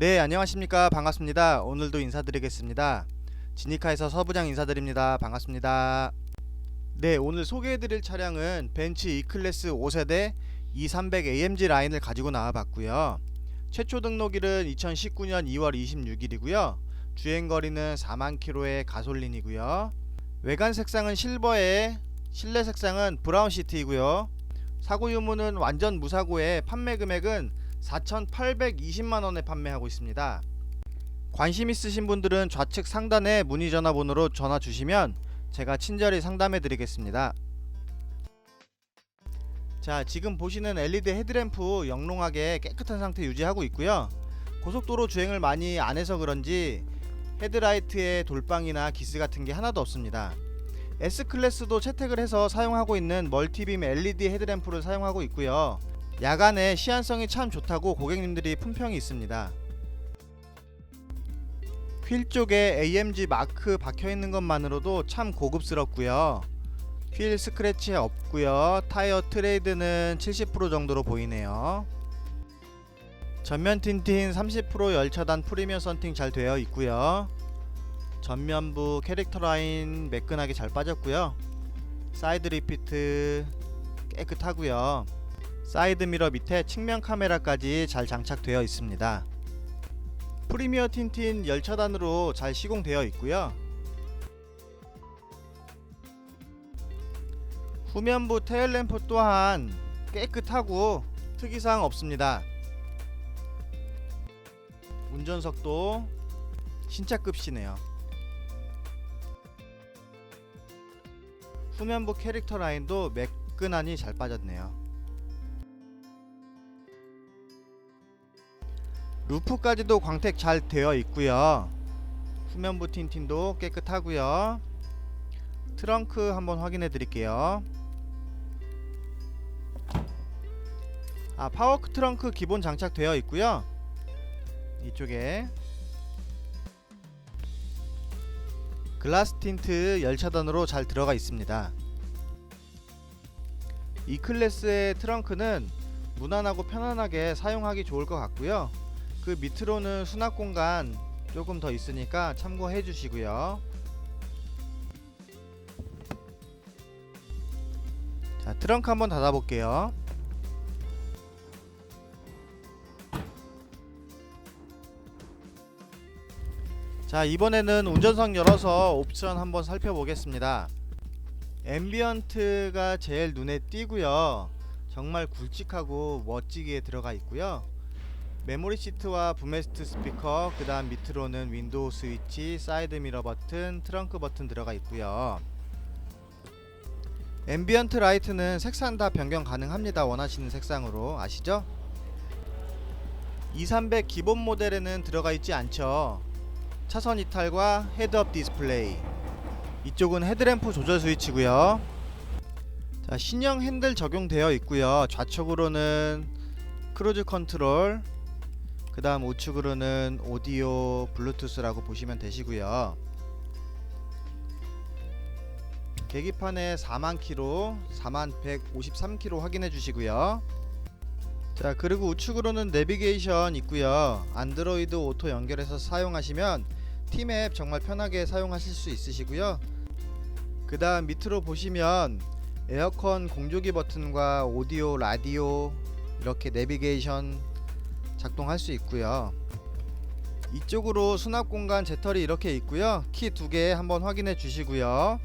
네, 안녕하십니까. 반갑습니다. 오늘도 인사드리겠습니다. 지니카에서 서부장 인사드립니다. 반갑습니다. 네, 오늘 소개해드릴 차량은 벤츠 E클래스 5세대 2300 AMG 라인을 가지고 나와봤고요. 최초 등록일은 2019년 2월 26일이고요. 주행거리는 4만 킬로의 가솔린이고요. 외관 색상은 실버에 실내 색상은 브라운 시트이고요. 사고 유무는 완전 무사고에 판매 금액은 4,820만 원에 판매하고 있습니다. 관심 있으신 분들은 좌측 상단에 문의 전화번호로 전화 주시면 제가 친절히 상담해 드리겠습니다. 자, 지금 보시는 LED 헤드램프 영롱하게 깨끗한 상태 유지하고 있고요. 고속도로 주행을 많이 안 해서 그런지 헤드라이트에 돌방이나 기스 같은 게 하나도 없습니다. S 클래스도 채택을 해서 사용하고 있는 멀티빔 LED 헤드램프를 사용하고 있고요. 야간에 시안성이 참 좋다고 고객님들이 품평이 있습니다. 휠 쪽에 AMG 마크 박혀 있는 것만으로도 참 고급스럽고요. 휠 스크래치 없고요. 타이어 트레이드는 70% 정도로 보이네요. 전면 틴팅 30% 열차단 프리미엄 썬팅 잘 되어 있고요. 전면부 캐릭터 라인 매끈하게 잘 빠졌고요. 사이드 리피트 깨끗하고요. 사이드 미러 밑에 측면 카메라까지 잘 장착되어 있습니다. 프리미어 틴틴 열차단으로 잘 시공되어 있고요. 후면부 테일램프 또한 깨끗하고 특이사항 없습니다. 운전석도 신차급이네요. 후면부 캐릭터 라인도 매끈하니 잘 빠졌네요. 루프까지도 광택 잘 되어 있고요. 후면부 틴틴도 깨끗하고요. 트렁크 한번 확인해 드릴게요. 아, 파워 트렁크 기본 장착되어 있고요. 이쪽에 글라스 틴트 열차단으로 잘 들어가 있습니다. 이 클래스의 트렁크는 무난하고 편안하게 사용하기 좋을 것 같고요. 그 밑으로는 수납 공간 조금 더 있으니까 참고해 주시고요. 자, 트렁크 한번 닫아 볼게요. 자, 이번에는 운전석 열어서 옵션 한번 살펴보겠습니다. 앰비언트가 제일 눈에 띄고요. 정말 굵직하고 멋지게 들어가 있고요. 메모리 시트와 부메스트 스피커, 그 다음 밑으로는 윈도우 스위치, 사이드 미러 버튼, 트렁크 버튼 들어가 있고요. 앰비언트 라이트는 색상 다 변경 가능합니다. 원하시는 색상으로 아시죠? 2300 기본 모델에는 들어가 있지 않죠. 차선 이탈과 헤드업 디스플레이. 이쪽은 헤드램프 조절 스위치고요. 자, 신형 핸들 적용되어 있고요. 좌측으로는 크루즈 컨트롤, 그 다음 우측으로는 오디오 블루투스라고 보시면 되시고요. 계기판에 4만 킬로 4만 153킬로 확인해 주시고요. 자 그리고 우측으로는 내비게이션 있고요. 안드로이드 오토 연결해서 사용하시면 팀앱 정말 편하게 사용하실 수 있으시고요. 그 다음 밑으로 보시면 에어컨 공조기 버튼과 오디오 라디오 이렇게 내비게이션 작동할 수 있고요. 이쪽으로 수납 공간 제털이 이렇게 있고요. 키 두 개 한번 확인해 주시고요.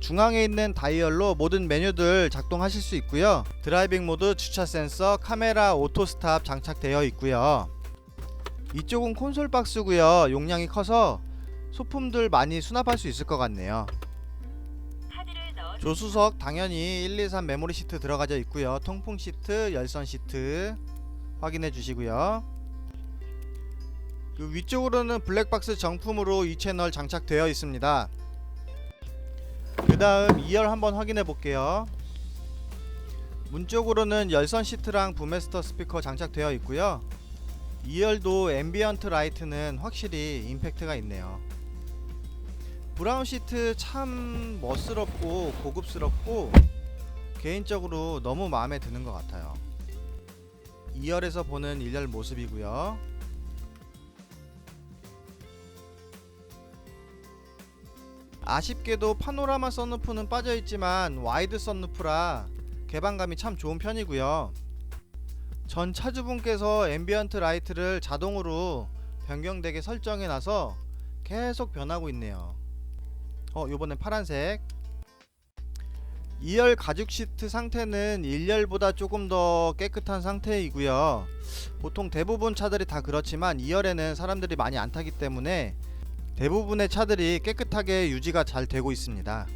중앙에 있는 다이얼로 모든 메뉴들 작동하실 수 있고요. 드라이빙 모드, 주차 센서, 카메라, 오토 스탑 장착되어 있고요. 이쪽은 콘솔 박스고요. 용량이 커서 소품들 많이 수납할 수 있을 것 같네요. 조수석 당연히 1, 2, 3 메모리 시트 들어가져 있고요. 통풍 시트, 열선 시트 확인해 주시고요. 그 위쪽으로는 블랙박스 정품으로 이 채널 장착되어 있습니다. 그 다음 2열 한번 확인해 볼게요. 문 쪽으로는 열선 시트랑 부메스터 스피커 장착되어 있고요. 2열도 앰비언트 라이트는 확실히 임팩트가 있네요. 브라운 시트 참 멋스럽고 고급스럽고 개인적으로 너무 마음에 드는 것 같아요. 2열에서 보는 1열 모습이고요. 아쉽게도 파노라마 썬루프는 빠져있지만 와이드 썬루프라 개방감이 참 좋은 편이고요. 전 차주분께서 앰비언트 라이트를 자동으로 변경되게 설정해놔서 계속 변하고 있네요. 어, 요번엔 파란색. 2열 가죽 시트 상태는 1열보다 조금 더 깨끗한 상태이고요. 보통 대부분 차들이 다 그렇지만 2열에는 사람들이 많이 안 타기 때문에 대부분의 차들이 깨끗하게 유지가 잘 되고 있습니다.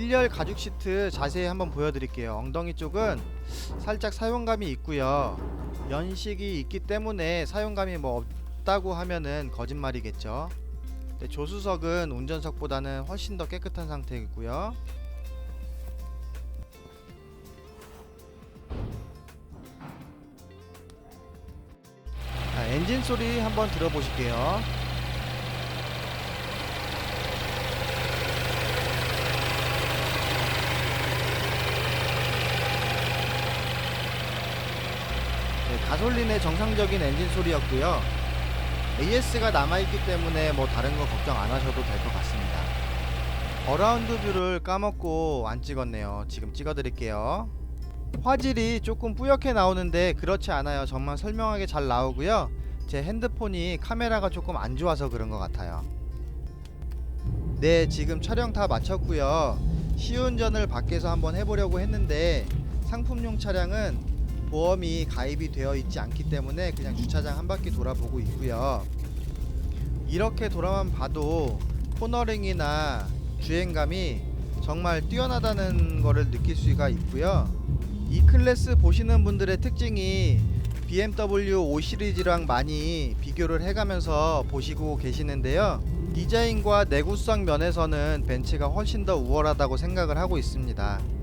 일열 가죽 시트 자세히 한번 보여드릴게요. 엉덩이 쪽은 살짝 사용감이 있고요. 연식이 있기 때문에 사용감이 뭐 없다고 하면은 거짓말이겠죠. 근데 조수석은 운전석보다는 훨씬 더 깨끗한 상태이고요. 자, 엔진 소리 한번 들어보실게요. 네, 가솔린의 정상적인 엔진 소리였고요. AS가 남아있기 때문에 뭐 다른 거 걱정 안 하셔도 될 것 같습니다. 어라운드 뷰를 까먹고 안 찍었네요. 지금 찍어드릴게요. 화질이 조금 뿌옇게 나오는데 그렇지 않아요. 정말 설명하게 잘 나오고요. 제 핸드폰이 카메라가 조금 안 좋아서 그런 것 같아요. 네, 지금 촬영 다 마쳤고요. 시운전을 밖에서 한번 해보려고 했는데 상품용 차량은 보험이 가입이 되어 있지 않기 때문에 그냥 주차장 한 바퀴 돌아보고 있고요. 이렇게 돌아만 봐도 코너링이나 주행감이 정말 뛰어나다는 거를 느낄 수가 있고요. 이 클래스 보시는 분들의 특징이 BMW 5 시리즈랑 많이 비교를 해가면서 보시고 계시는데요. 디자인과 내구성 면에서는 벤츠가 훨씬 더 우월하다고 생각을 하고 있습니다.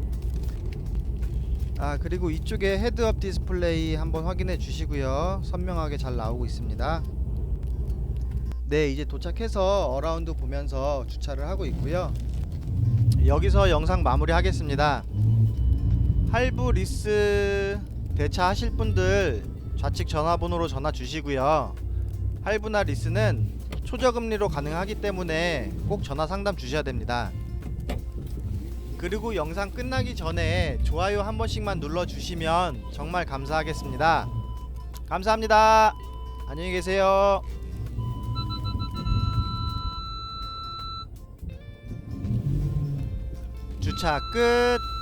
아 그리고 이쪽에 헤드업 디스플레이 한번 확인해 주시고요. 선명하게 잘 나오고 있습니다. 네 이제 도착해서 어라운드 보면서 주차를 하고 있고요. 여기서 영상 마무리 하겠습니다. 할부 리스 대차 하실 분들 좌측 전화번호로 전화 주시고요. 할부나 리스는 초저금리로 가능하기 때문에 꼭 전화 상담 주셔야 됩니다 그리고 영상 끝나기 전에 좋아요 한 번씩만 눌러주시면 정말 감사하겠습니다. 감사합니다. 안녕히 계세요. 주차 끝.